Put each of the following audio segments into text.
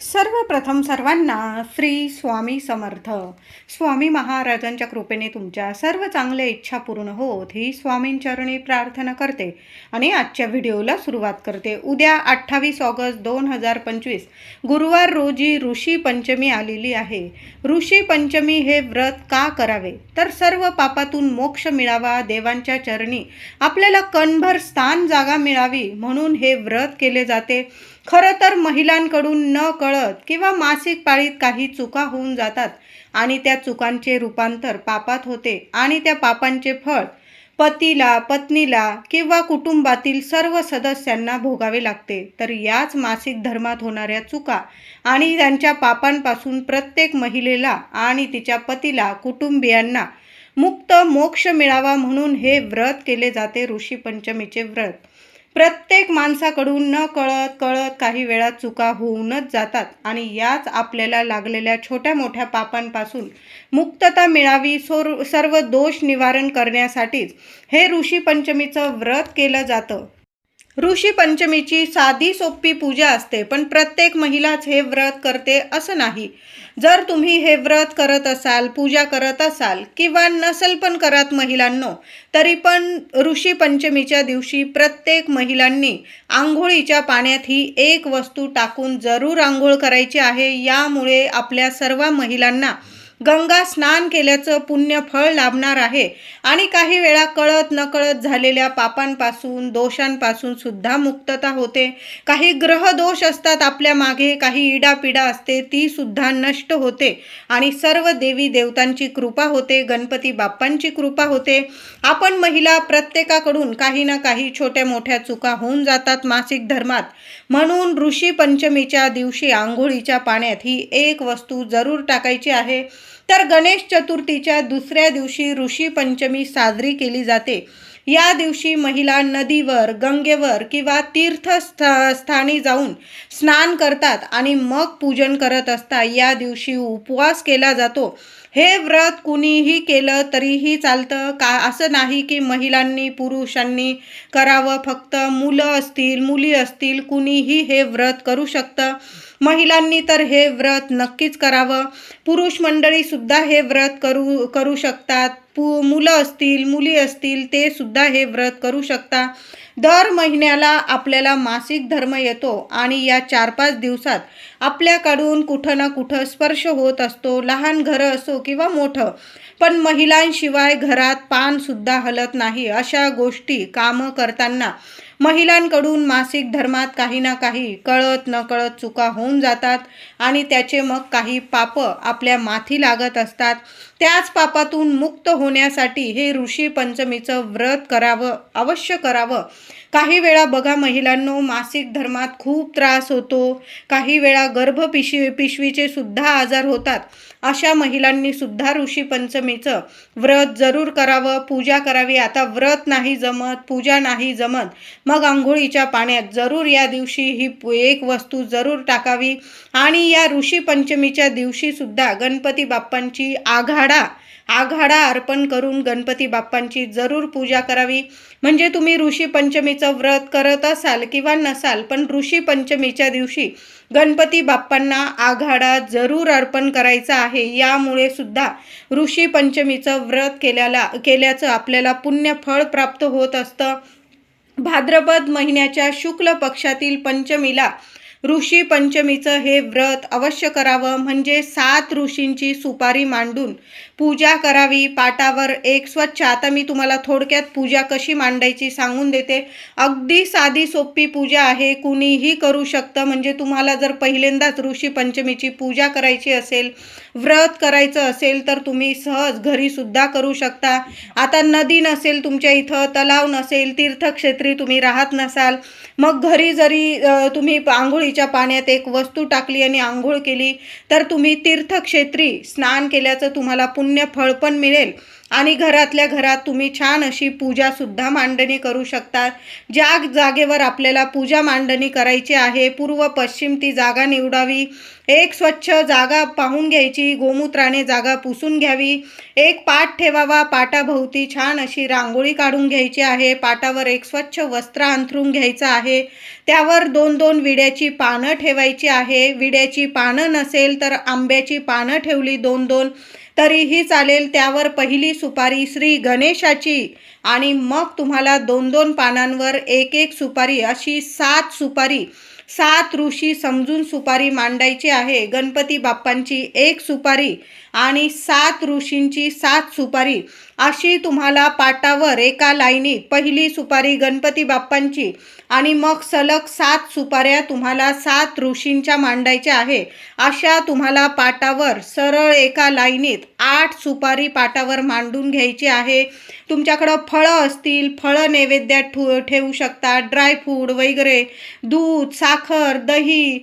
सर्वप्रथम सर्वांना श्री स्वामी समर्थ. स्वामी महाराजांच्या कृपेने तुमच्या सर्व चांगल्या इच्छा पूर्ण होत ही स्वामींचरणी प्रार्थना करते आणि आजच्या व्हिडिओला सुरुवात करते. उद्या अठ्ठावीस ऑगस्ट दोन हजार पंचवीस. गुरुवार रोजी ऋषी पंचमी आलेली आहे. ऋषी पंचमी हे व्रत का करावे? तर सर्व पापातून मोक्ष मिळावा देवांच्या चरणी आपल्याला कणभर स्थान जागा मिळावी म्हणून हे व्रत केले जाते. खरं तर महिलांकडून न कळत किंवा मासिक पाळीत काही चुका होऊन जातात आणि त्या चुकांचे रूपांतर पापात होते आणि त्या पापांचे फळ पतीला पत्नीला किंवा कुटुंबातील सर्व सदस्यांना भोगावे लागते. तर याच मासिक धर्मात होणाऱ्या चुका आणि त्यांच्या पापांपासून प्रत्येक महिलेला आणि तिच्या पतीला कुटुंबियांना मुक्त मोक्ष मिळावा म्हणून हे व्रत केले जाते ऋषी पंचमीचे व्रत. प्रत्येक माणसाकडून न कळत कळत काही वेळा चुका होऊनच जातात आणि याच आपल्याला लागलेल्या छोट्या मोठ्या पापांपासून मुक्तता मिळावी सोर सर्व दोष निवारण करण्यासाठीच हे ऋषी पंचमीचं व्रत केलं जातं. ऋषी पंचमीची साधी सोपी पूजा असते पण प्रत्येक महिलाच हे व्रत करते असं नाही. जर तुम्ही हे व्रत करत असाल पूजा करत असाल किंवा नसल पण करत महिलांनो तरी पण ऋषी पंचमीच्या दिवशी प्रत्येक महिलांनी आंघोळीच्या पाण्यात ही एक वस्तू टाकून जरूर आंघोळ करायची आहे. यामुळे आपल्या सर्व महिलांना गंगा स्नान केल्याचं पुण्य फळ लाभणार आहे. आणि काही वेळा कळत नकळत झालेल्या पापांपासून दोषांपासून सुद्धा मुक्तता होते. काही ग्रह दोष असतात आपल्या मागे काही इडापिडा असते ती सुद्धा नष्ट होते. आणि सर्व देवी देवतांची कृपा होते गणपती बाप्पांची कृपा होते. आपण महिला प्रत्येकाकडून काही ना काही छोट्या मोठ्या चुका होऊन जातात मासिक धर्मात. म्हणून ऋषी पंचमीच्या दिवशी आंघोळीच्या पाण्यात ही एक वस्तू जरूर टाकायची आहे. तर गणेश चतुर्थीच्या दुसऱ्या दिवशी ऋषी पंचमी साजरी केली जाते. या दिवशी महिला नदीवर गंगेवर किंवा तीर्थस्थ स्थानी जाऊन स्नान करतात आणि मग पूजन करत असतात या दिवशी उपवास केला जातो. हे व्रत कुणीही केलं तरीही चालतं. का असं नाही की महिलांनी पुरुषांनी करावं. फक्त मुलं असतील मुली असतील कुणीही हे व्रत करू शकतं. महिलांनी तर हे व्रत नक्कीच करावं. पुरुष मंडळीसुद्धा हे व्रत करू करू शकतात. पु मुलं असतील मुली असतील ते सुद्धा हे व्रत करू शकता. दर महिन्याला आपल्याला मासिक धर्म येतो आणि या चार पाच दिवसात आपल्याकडून कुठं ना कुठं स्पर्श होत असतो. लहान घरं असो किंवा मोठं पण महिलांशिवाय घरात पानसुद्धा हलत नाही. अशा गोष्टी कामं करताना महिलांकडून मासिक धर्मात काही ना काही कळत नकळत चुका होऊन जातात आणि त्याचे मग काही पापं आपल्या माथी लागत असतात. त्याच पापातून मुक्त होण्यासाठी हे ऋषी पंचमीचं व्रत करावं अवश्य करावं. काही वेळा बघा महिलांनो मासिक धर्मात खूप त्रास होतो. काही वेळा गर्भ पिशवी पिशवीचे सुद्धा आजार होतात. अशा महिलांनी सुद्धा ऋषी पंचमीचं व्रत जरूर करावं पूजा करावी. आता व्रत नाही जमत पूजा नाही जमत. मग आंघोळीच्या पाण्यात जरूर या दिवशी ही एक वस्तू जरूर टाकावी. आणि या ऋषी पंचमीच्या दिवशी सुद्धा गणपती बाप्पांची आघाडा आघाडा अर्पण करून गणपती बाप्पांची जरूर पूजा करावी. म्हणजे तुम्ही ऋषी पंचमीचं व्रत करत असाल किंवा नसाल पण ऋषी पंचमीच्या दिवशी गणपती बाप्पांना आघाडा जरूर अर्पण करायचा आहे. यामुळे सुद्धा ऋषी पंचमीचं व्रत केल्याला केल्याचं आपल्याला पुण्य फळ प्राप्त होत असतं. भाद्रपद महिन्याच्या शुक्ल पक्षातील पंचमीला ऋषी पंचमीचं हे व्रत अवश्य करावं. म्हणजे सात ऋषींची सुपारी मांडून पूजा करावी पाटावर एक स्वच्छ आता मी तुम्हाला थोडक्यात पूजा कशी मांडायची सांगून देते. अगदी साधी सोपी पूजा आहे कुणीही करू शकतं. म्हणजे तुम्हाला जर पहिल्यांदाच ऋषी पंचमीची पूजा करायची असेल व्रत करायचं असेल तर तुम्ही सहज घरीसुद्धा करू शकता. आता नदी नसेल तुमच्या इथं तलाव नसेल तीर्थक्षेत्री तुम्ही राहत नसाल मग घरी जरी तुम्ही आंघोळीच्या पाण्यात एक वस्तू टाकली आणि आंघोळ केली तर तुम्ही तीर्थक्षेत्री स्नान केल्याचं तुम्हाला पुन्हा पुण्य फळ पण मिळेल. आणि घरातल्या घरात तुम्ही छान अशी पूजासुद्धा मांडणी करू शकता. ज्या जागेवर आपल्याला पूजा मांडणी करायची आहे पूर्व पश्चिम ती जागा निवडावी. एक स्वच्छ जागा पाहून घ्यायची गोमूत्राने जागा पुसून घ्यावी. एक पाट ठेवावा पाटाभोवती छान अशी रांगोळी काढून घ्यायची आहे. पाटावर एक स्वच्छ वस्त्र अंथरून घ्यायचं आहे. त्यावर दोन दोन विड्याची पानं ठेवायची आहे. विड्याची पानं नसेल तर आंब्याची पानं ठेवली दोन दोन. तरीही चालेल त्यावर पहिली सुपारी श्री गणेशाची. आणि मग तुम्हाला दोन दोन पानांवर एक एक सुपारी अशी सात सुपारी सात ऋषी समजून सुपारी मांडायची आहे. गणपती बाप्पांची एक सुपारी आणि सात ऋषींची सात सुपारी. अशी तुम्हाला पाटावर एका लाईनीत पहिली सुपारी गणपती बाप्पांची आणि मग सलग सात सुपाऱ्या तुम्हाला सात ऋषींच्या मांडायच्या आहे. अशा तुम्हाला पाटावर सरळ एका लाईनीत आठ सुपारी पाटावर मांडून घ्यायची आहे. तुमच्याकडं फळं असतील फळं नैवेद्यात ठू ठेवू शकता. ड्रायफ्रूट वगैरे दूध साखर दही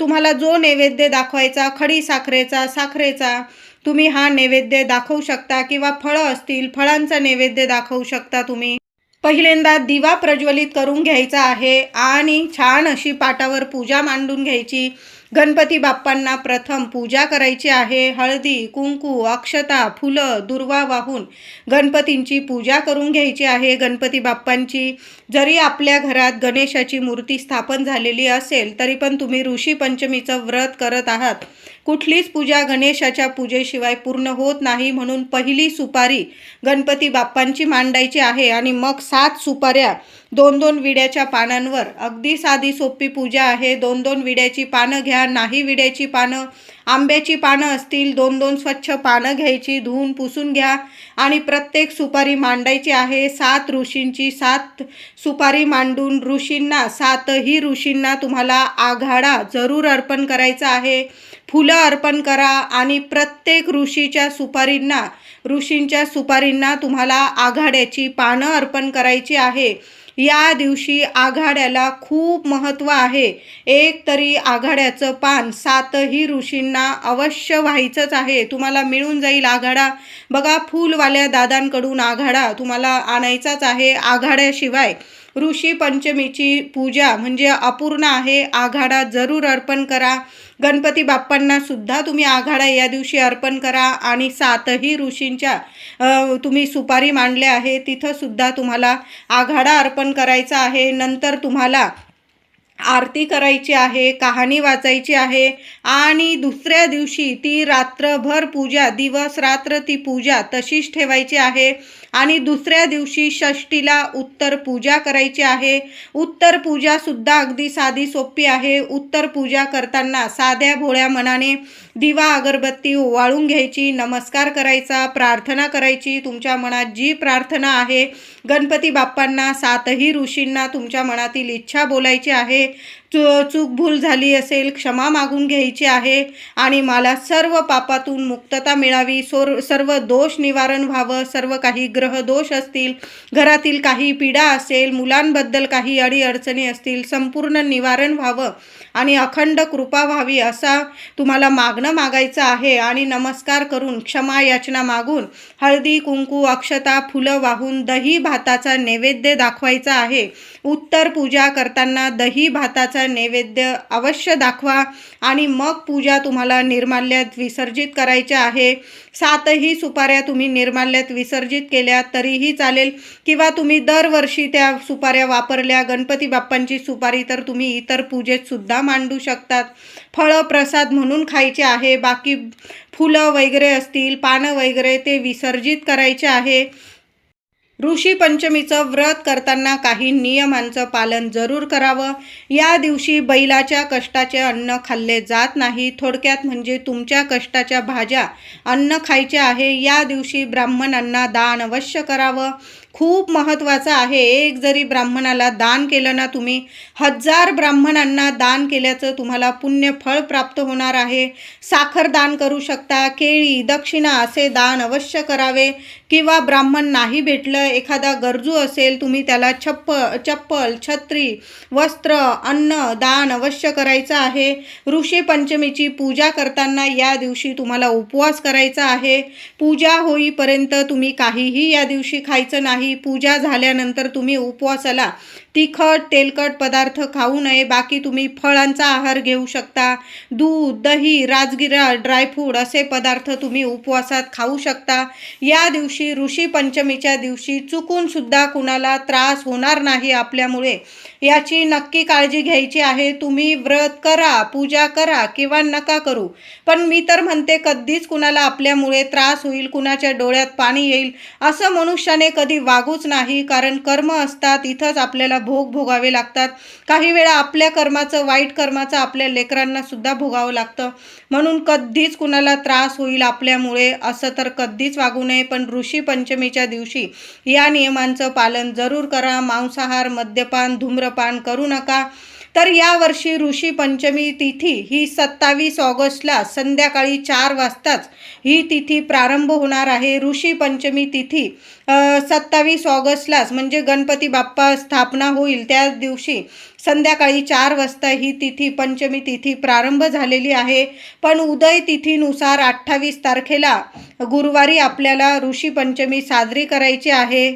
तुम्हाला जो नैवेद्य दाखवायचा खडी साखरेचा साखरेचा तुम्ही हा नैवेद्य दाखवू शकता किंवा फळं असतील फळांचा नैवेद्य दाखवू शकता तुम्ही. पहिल्यांदा दिवा प्रज्वलित करून घ्यायचा आहे आणि छान अशी पाटावर पूजा मांडून घ्यायची. गणपती बाप्पांना प्रथम पूजा करायची आहे. हळदी कुंकू अक्षता फुलं दुर्वा वाहून गणपतींची पूजा करून घ्यायची आहे. गणपती बाप्पांची जरी आपल्या घरात गणेशाची मूर्ती स्थापन झालेली असेल तरी पण तुम्ही ऋषी पंचमीचं व्रत करत आहात. कुठलीच पूजा गणेशाच्या पूजेशिवाय पूर्ण होत नाही म्हणून पहिली सुपारी गणपती बाप्पांची मांडायची आहे आणि मग सात सुपाऱ्या दोन दोन विड्याच्या पानांवर. अगदी साधी सोपी पूजा आहे. दोन दोन विड्याची पानं घ्या. नाही विड्याची पानं आंब्याची पानं असतील दोन दोन स्वच्छ पानं घ्यायची धुवून पुसून घ्या आणि प्रत्येक सुपारी मांडायची आहे. सात ऋषींची सात सुपारी मांडून ऋषींना सातही ऋषींना तुम्हाला आघाडा जरूर अर्पण करायचा आहे. फुलं अर्पण करा आणि प्रत्येक ऋषीच्या सुपारींना ऋषींच्या सुपारींना तुम्हाला आघाड्याची पानं अर्पण करायची आहे. या दिवशी आघाड्याला खूप महत्त्व आहे. एक तरी आघाड्याचं पान सातही ऋषींना अवश्य व्हायचंच आहे. तुम्हाला मिळून जाईल आघाडा. बघा फूलवाल्या दादांकडून आघाडा तुम्हाला आणायचाच आहे आघाड्याशिवाय. ऋषी पंचमीची पूजा म्हणजे अपूर्ण आहे. आघाडा जरूर अर्पण करा. गणपती बाप्पांना सुद्धा तुम्ही आघाडा या दिवशी अर्पण करा आणि सातही ऋषींच्या तुम्ही सुपारी मांडल्या आहे तिथंसुद्धा तुम्हाला आघाडा अर्पण करायचा आहे. नंतर तुम्हाला आरती करायची आहे कहाणी वाचायची आहे आणि दुसऱ्या दिवशी ती रात्रभर पूजा दिवस रात्र ती पूजा तशीच ठेवायची आहे. आणि दुसऱ्या दिवशी षष्टीला उत्तर पूजा करायची आहे. उत्तर पूजासुद्धा अगदी साधी सोपी आहे. उत्तर पूजा करताना साध्या भोळ्या मनाने दिवा अगरबत्ती ओवाळून घ्यायची नमस्कार करायचा प्रार्थना करायची. तुमच्या मनात जी प्रार्थना आहे गणपती बाप्पांना सातही ऋषींना तुमच्या मनातील इच्छा बोलायची आहे. चू चूक भूल झाली असेल क्षमा मागून घ्यायची आहे आणि मला सर्व पापातून मुक्तता मिळावी. सोर सर्व दोष निवारण व्हावं. सर्व काही ग्रह दोष असतील. घरातील काही पीडा असेल. मुलांबद्दल काही अडीअडचणी असतील. संपूर्ण निवारण व्हावं आणि अखंड कृपा व्हावी असा तुम्हाला मागणं मागायचं आहे आणि नमस्कार करून क्षमा याचना मागून हळदी कुंकू अक्षता फुलं वाहून दही भाताचा नैवेद्य दाखवायचा आहे. उत्तर पूजा करताना दही भाताचा नैवेद्य अवश्य दाखवा आणि मग पूजा तुम्हाला निर्माल्यात विसर्जित करायच्या आहे. सातही सुपाऱ्या तुम्ही निर्माल्यात विसर्जित केल्या तरीही चालेल. किंवा तुम्ही दरवर्षी त्या सुपाऱ्या वापरल्या गणपती बाप्पांची सुपारी तर तुम्ही इतर पूजेतसुद्धा मांडू शकतात. फळं प्रसाद म्हणून खायचे आहे. बाकी फुलं वगैरे असतील पानं वगैरे ते विसर्जित करायचे आहे. ऋषी पंचमीचं व्रत करताना काही नियमांचं पालन जरूर करावं. या दिवशी बैलाच्या कष्टाचे अन्न खाल्ले जात नाही. थोडक्यात म्हणजे तुमच्या कष्टाच्या भाज्या अन्न खायचे आहे. या दिवशी ब्राह्मणांना दान अवश्य करावं. खूप महत्त्वाचं आहे. एक जरी ब्राह्मणाला दान केलं ना तुम्ही हजार ब्राह्मणांना दान केल्याचं तुम्हाला पुण्य फळ प्राप्त होणार आहे. साखर दान करू शकता केळी दक्षिणा असे दान अवश्य करावे. किंवा ब्राह्मण नाही भेटलं एखादा गरजू असेल तुम्ही त्याला छप्प चप्पल छत्री वस्त्र अन्न दान अवश्य करायचं आहे. ऋषी पंचमीची पूजा करताना या दिवशी तुम्हाला उपवास करायचा आहे. पूजा होईपर्यंत तुम्ही काहीही या दिवशी खायचं नाही. पूजा झाल्यानंतर तुम्ही उपवासाला तिखट तेलकट पदार्थ खाऊ नये. बाकी तुम्ही फळांचा आहार घेऊ शकता. दूध दही राजगिरा ड्रायफ्रूट असे पदार्थ तुम्ही उपवासात खाऊ शकता. या दिवशी ऋषी पंचमीच्या दिवशी चुकूनसुद्धा कुणाला त्रास होणार नाही आपल्यामुळे. याची नक्की काळजी घ्यायची आहे. तुम्ही व्रत करा पूजा करा किंवा नका करू. पण मी तर म्हणते कधीच कुणाला आपल्यामुळे त्रास होईल कुणाच्या डोळ्यात पाणी येईल असं मनुष्याने कधी वागूच नाही. कारण कर्म असतात इथंच आपल्याला भोग भोगावे लागतात. काही वेळा आपल्या कर्माचं वाईट कर्माचं आपल्या लेकरांना सुद्धा भोगावं लागतं. म्हणून कधीच कुणाला त्रास होईल आपल्यामुळे असं तर कधीच वागू नये पण ऋषी पंचमीच्या दिवशी या नियमांचं पालन जरूर करा. मांसाहार मद्यपान धूम्रपान करू नका. तर यावर्षी ऋषी पंचमी तिथी ही सत्तावीस ऑगस्टला संध्याकाळी चार वाजताच ही तिथी प्रारंभ होणार आहे. ऋषी पंचमी तिथी सत्तावीस ऑगस्टलाच म्हणजे गणपती बाप्पा स्थापना होईल त्या दिवशी संध्याकाळी चार वाजता ही तिथी पंचमी तिथी प्रारंभ झालेली आहे. पण उदय तिथीनुसार अठ्ठावीस तारखेला गुरुवारी आपल्याला ऋषी पंचमी साजरी करायची आहे.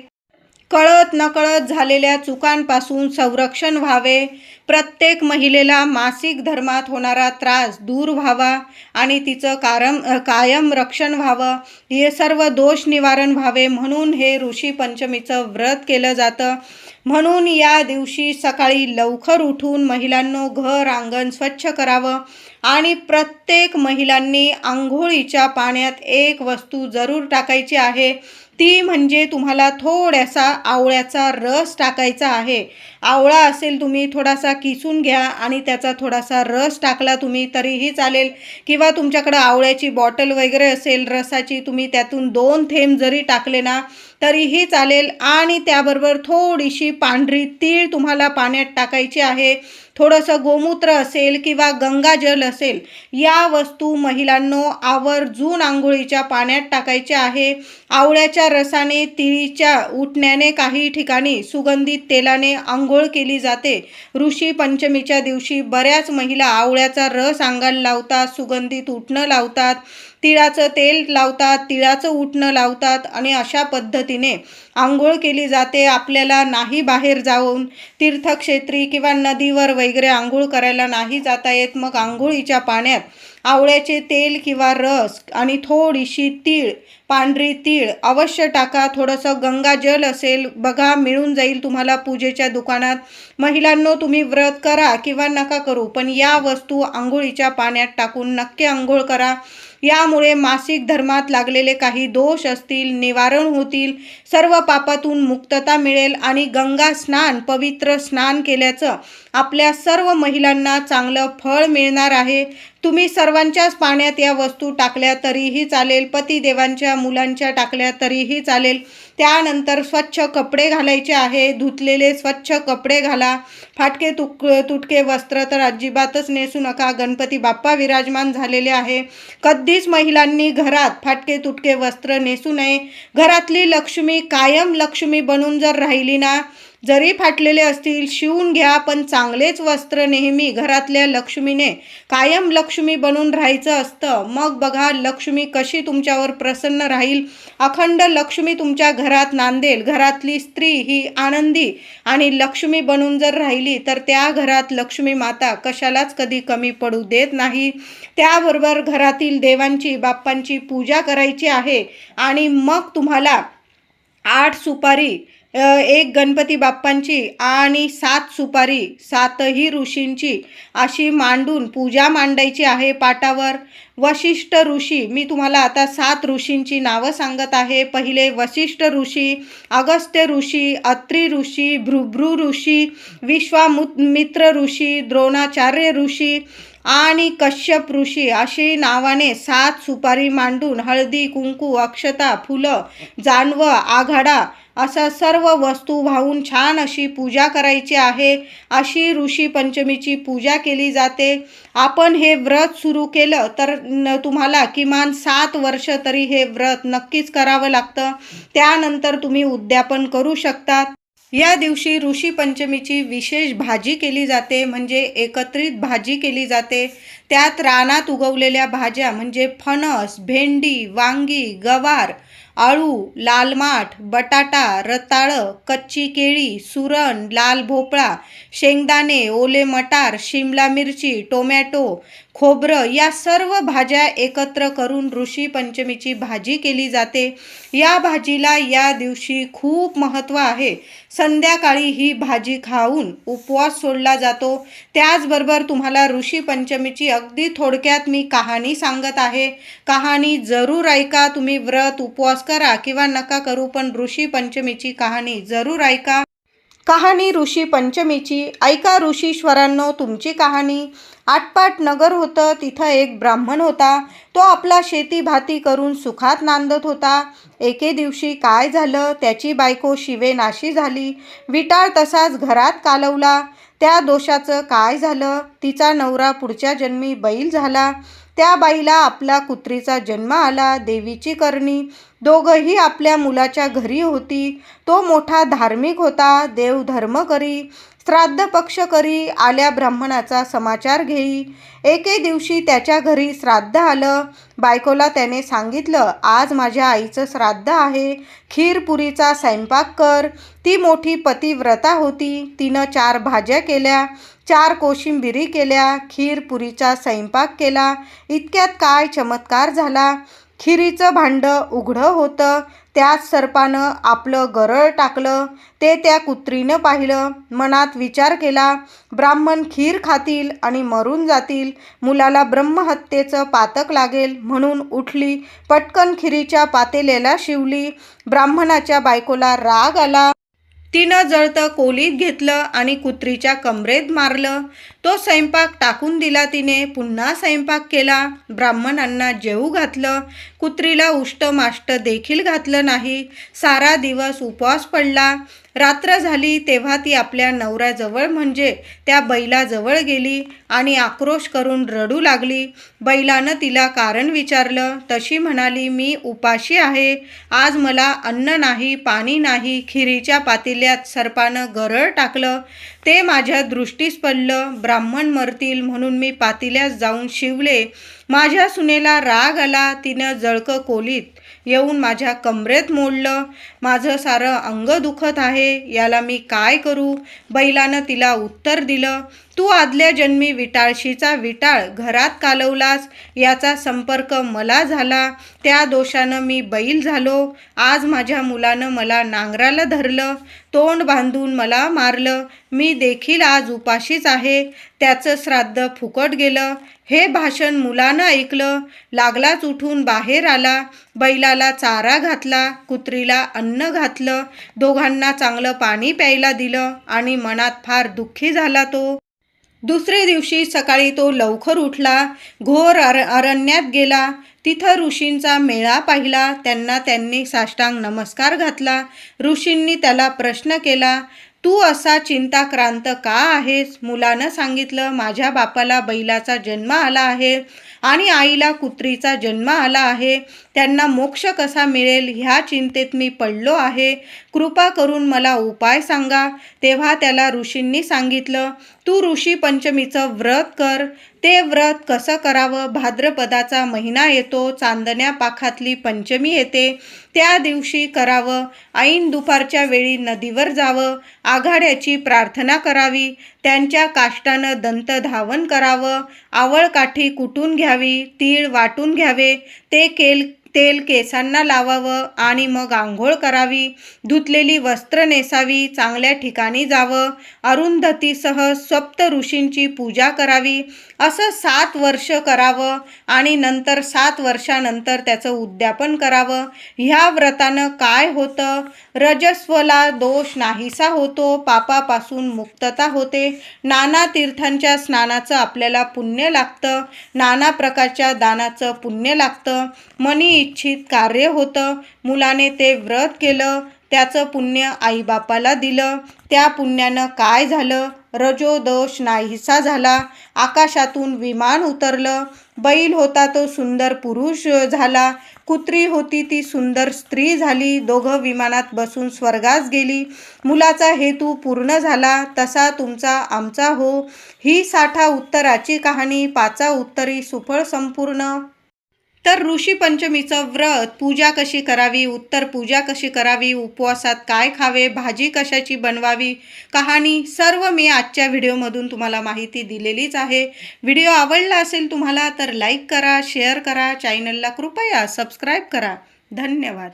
कळत नकळत झालेल्या चुकांपासून संरक्षण व्हावे. प्रत्येक महिलेला मासिक धर्मात होणारा त्रास दूर व्हावा आणि तिचं कारम कायम रक्षण व्हावं हे सर्व दोष निवारण व्हावे म्हणून हे ऋषी पंचमीचं व्रत केलं जातं. म्हणून या दिवशी सकाळी लवकर उठून महिलांनो घर अंगण स्वच्छ करावं आणि प्रत्येक महिलांनी आंघोळीच्या पाण्यात एक वस्तू जरूर टाकायची आहे. ती म्हणजे तुम्हाला थोड्यासा आवळ्याचा रस टाकायचा आहे. आवळा असेल तुम्ही थोडासा किसून घ्या आणि त्याचा थोडासा रस टाकला तुम्ही तरीही चालेल. किंवा तुमच्याकडं आवळ्याची बॉटल वगैरे असेल रसाची तुम्ही त्यातून दोन थेंब जरी टाकले ना तरीही चालेल. आणि त्याबरोबर थोडीशी पांढरी तीळ तुम्हाला पाण्यात टाकायची आहे. थोडंसं गोमूत्र असेल किंवा गंगाजल असेल या वस्तू महिलांनो आवर्जून आंघोळीच्या पाण्यात टाकायच्या आहे. आवळ्याच्या रसाने तिळीच्या उठण्याने काही ठिकाणी सुगंधित तेलाने आंघोळ केली जाते. ऋषी पंचमीच्या दिवशी बऱ्याच महिला आवळ्याचा रस अंगाला लावतात सुगंधित उठणं लावतात. तिळाचं तेल लावतात तिळाचं उठणं लावतात आणि अशा पद्धतीने आंघोळ केली जाते. आपल्याला नाही बाहेर जाऊन तीर्थक्षेत्री किंवा नदीवर वगैरे आंघोळ करायला नाही जाता येत. मग आंघोळीच्या पाण्यात आवळ्याचे तेल किंवा रस आणि थोडीशी तीळ पांढरी तीळ अवश्य टाका. थोडंसं गंगाजल असेल बघा मिळून जाईल तुम्हाला पूजेच्या दुकानात. महिलांनो तुम्ही व्रत करा किंवा नका करू पण या वस्तू आंघोळीच्या पाण्यात टाकून नक्की आंघोळ करा. यामुळे मासिक धर्मात लागलेले काही दोष असतील निवारण होतील सर्व पापातून मुक्तता मिळेल आणि गंगा स्नान पवित्र स्नान केल्याचं आपल्या सर्व महिलांना चांगलं फळ मिळणार आहे. तुम्ही सर्वांच्याच पाण्यात या वस्तू टाकल्या तरीही चालेल पतिदेवांच्या मुलांच्या टाकल्या तरीही चालेल. त्यानंतर स्वच्छ कपडे घालायचे आहे धुतलेले स्वच्छ कपडे घाला. फाटके तुक तुटके वस्त्र तर अजिबातच नेसू नका. गणपती बाप्पा विराजमान झालेले आहे. कधीच महिलांनी घरात फाटके तुटके वस्त्र नेसू नये. घरातली लक्ष्मी कायम लक्ष्मी बनून जर राहिली ना जरी फाटलेले असतील शिवून घ्या पण चांगलेच वस्त्र नेहमी घरातल्या लक्ष्मीने. कायम लक्ष्मी बनून राहायचं असतं. मग बघा लक्ष्मी कशी तुमच्यावर प्रसन्न राहील. अखंड लक्ष्मी तुमच्या घरात नांदेल. घरातली स्त्री ही आनंदी आणि लक्ष्मी बनून जर राहिली तर त्या घरात लक्ष्मी माता कशालाच कधी कमी पडू देत नाही. त्याबरोबर घरातील देवांची बाप्पांची पूजा करायची आहे आणि मग तुम्हाला आठ सुपारी एक गणपती बाप्पांची आणि सात सुपारी सातही ऋषींची अशी मांडून पूजा मांडायची आहे पाटावर. वशिष्ठ ऋषी मी तुम्हाला आता सात ऋषींची नावं सांगत आहे. पहिले वशिष्ठ ऋषी अगस्त्य ऋषी अत्री ऋषी भृभ्रू ऋषी विश्वामुत मित्र ऋषी द्रोणाचार्य ऋषी आणि कश्यप ऋषी अशी नावाने सात सुपारी मांडून हळदी कुंकू अक्षता फुलं जानवं आघाडा असा सर्व वस्तू वाहून छान अशी पूजा करायची आहे. अशी ऋषी पंचमीची पूजा केली जाते. आपण हे व्रत सुरू केलं तर न तुम्हाला किमान सात वर्ष तरी हे व्रत नक्कीच करावं लागतं. त्यानंतर तुम्ही उद्यापन करू शकतात. या दिवशी ऋषी पंचमीची विशेष भाजी केली जाते म्हणजे एकत्रित भाजी केली जाते. त्यात रानात उगवलेल्या भाज्या म्हणजे फणस भेंडी वांगी गवार आळू लालमाठ बटाटा रताळं कच्ची केळी सुरण लाल भोपळा शेंगदाणे ओले मटार शिमला मिरची टोमॅटो खोबरं या सर्व भाज्या एकत्र करून ऋषी पंचमीची भाजी केली जाते. या भाजीला या दिवशी खूप महत्त्व आहे. संध्याकाळी ही भाजी खाऊन उपवास सोडला जातो. त्याचबरोबर तुम्हाला ऋषी पंचमीची अगदी थोडक्यात मी कहाणी सांगत आहे. कहाणी जरूर ऐका. तुम्ही व्रत उपवास करा किंवा नका करू पण ऋषी पंचमीची कहाणी जरूर ऐका. कहाणी ऋषी पंचमीची. ऐका ऋषीश्वरांनो तुमची कहाणी. आटपाट नगर होतं तिथं एक ब्राह्मण होता. तो आपला शेती भाती करून सुखात नांदत होता. एके दिवशी काय झालं? त्याची बायको शिवे नाशी झाली. विटाळ तसाच घरात कालवला. त्या दोषाचं काय झालं? तिचा नवरा पुढच्या जन्मी बैल झाला. त्या बाईला आपला कुत्रीचा जन्म आला देवीची करणी. दोघंही आपल्या मुलाच्या घरी होती. तो मोठा धार्मिक होता देव धर्म करी. श्राद्ध पक्ष करी आल्या ब्राह्मणाचा समाचार घेई. एके दिवशी त्याच्या घरी श्राद्ध आलं. बायकोला त्याने सांगितलं आज माझ्या आईचं श्राद्ध आहे. खीरपुरीचा स्वयंपाक कर. ती मोठी पतिव्रता होती. तिनं चार भाज्या केल्या चार कोशिंबिरी केल्या खीरपुरीचा स्वयंपाक केला. इतक्यात काय चमत्कार झाला. खिरीचं भांडं उघडं होतं. त्याच सर्पानं आपलं गरळ टाकलं ते त्या कुत्रीनं पाहिलं. मनात विचार केला ब्राह्मण खीर खातील आणि मरून जातील. मुलाला ब्रह्महत्येचं पातक लागेल म्हणून उठली पटकन खिरीच्या पातेल्याला शिवली. ब्राह्मणाच्या बायकोला राग आला. तिनं जळतं कोलीत घेतलं आणि कुत्रीच्या कमरेत मारलं. तो स्वयंपाक टाकून दिला तिने पुन्हा स्वयंपाक केला. ब्राह्मणांना जेवू घातलं. कुत्रीला उष्ट माष्ट देखील घातलं नाही. सारा दिवस उपवास पडला. रात्र झाली तेव्हा ती आपल्या नवऱ्याजवळ म्हणजे त्या बैलाजवळ गेली आणि आक्रोश करून रडू लागली. बैलानं तिला कारण विचारलं तशी म्हणाली मी उपाशी आहे. आज मला अन्न नाही पाणी नाही खिरीच्या पातेल्यात सर्पानं गरळ टाकलं. ते माझ्या दृष्टीस पडलं. ब्राह्मण मरतील म्हणून मी पातेल्यात जाऊन शिवले. माझ्या सुनेला राग आला. तिनं जळकं कोलीत येऊन माझ्या कमरेत मोडलं. माझं सारं अंग दुखत आहे. याला मी काय करू? बैलानं तिला उत्तर दिलं. तू आदल्या जन्मी विटाळशीचा विटाळ घरात कालवलास याचा संपर्क मला झाला त्या दोषानं मी बैल झालो आज माझ्या मुलानं मला नांगराला धरलं तोंड बांधून मला मारलं मी देखील आज उपाशीच आहे त्याचं श्राद्ध फुकट गेलं हे भाषण मुलानं ऐकलं लागलाच उठून बाहेर आला बैलाला चारा घातला कुत्रीला अन्न घातलं दोघांना चांगलं पाणी प्यायला दिलं आणि मनात फार दुःखी झाला तो. दुसरे दिवशी सकाळी तो लवकर उठला घोर अर अरण्यात गेला. तिथं ऋषींचा मेळा पाहिला. त्यांना त्यांनी साष्टांग नमस्कार घातला. ऋषींनी त्याला प्रश्न केला तू असा चिंताक्रांत का आहेस? मुलानं सांगितलं माझ्या बापाला बैलाचा जन्म आला आहे आणि आईला कुत्रीचा जन्म आला आहे. त्यांना मोक्ष कसा मिळेल ह्या चिंतेत मी पडलो आहे. कृपा करून मला उपाय सांगा. तेव्हा त्याला ऋषींनी सांगितलं तू ऋषी पंचमीचं व्रत कर. ते व्रत कसं करावं? भाद्रपदाचा महिना येतो चांदण्या पाखातली पंचमी येते. त्या दिवशी करावं. ऐन दुपारच्या वेळी नदीवर जावं. आघाड्याची प्रार्थना करावी. त्यांच्या काष्टानं दंत धावन करावं. आवळकाठी कुटून घ्यावी. तीळ वाटून घ्यावे. ते केल तेल केसांना लावावं आणि मग आंघोळ करावी. धुतलेली वस्त्र नेसावी. चांगल्या ठिकाणी जावं. अरुंधतीसह सप्त ऋषींची पूजा करावी. असं सात वर्ष करावं आणि नंतर सात वर्षानंतर त्याचं उद्यापन करावं. ह्या व्रतानं काय होतं? रजस्वला दोष नाहीसा होतो पापापासून मुक्तता होते. नाना तीर्थांच्या स्नानाचं आपल्याला पुण्य लागतं. नाना प्रकारच्या दानाचं पुण्य लागतं. मनी इच्छित कार्य होतं. मुलाने ते व्रत केलं. त्याचं पुण्य आईबापाला दिलं. त्या पुण्यानं काय झालं? रजो दोष नाहीसा झाला. आकाशातून विमान उतरलं. बैल होता तो सुंदर पुरुष झाला. कुत्री होती ती सुंदर स्त्री झाली. दोघं विमानात बसून स्वर्गास गेली. मुलाचा हेतू पूर्ण झाला. तसा तुमचा आमचा हो. ही साठा उत्तराची कहाणी. पाचा उत्तरी सुफळ संपूर्ण. तर ऋषी पंचमीचं व्रत पूजा कशी करावी उत्तर पूजा कशी करावी उपवासात काय खावे भाजी कशाची बनवावी कहाणी सर्व मी आजच्या व्हिडिओमधून तुम्हाला माहिती दिलेलीच आहे. व्हिडिओ आवडला असेल तुम्हाला तर लाईक करा शेअर करा चॅनलला कृपया सबस्क्राईब करा. धन्यवाद.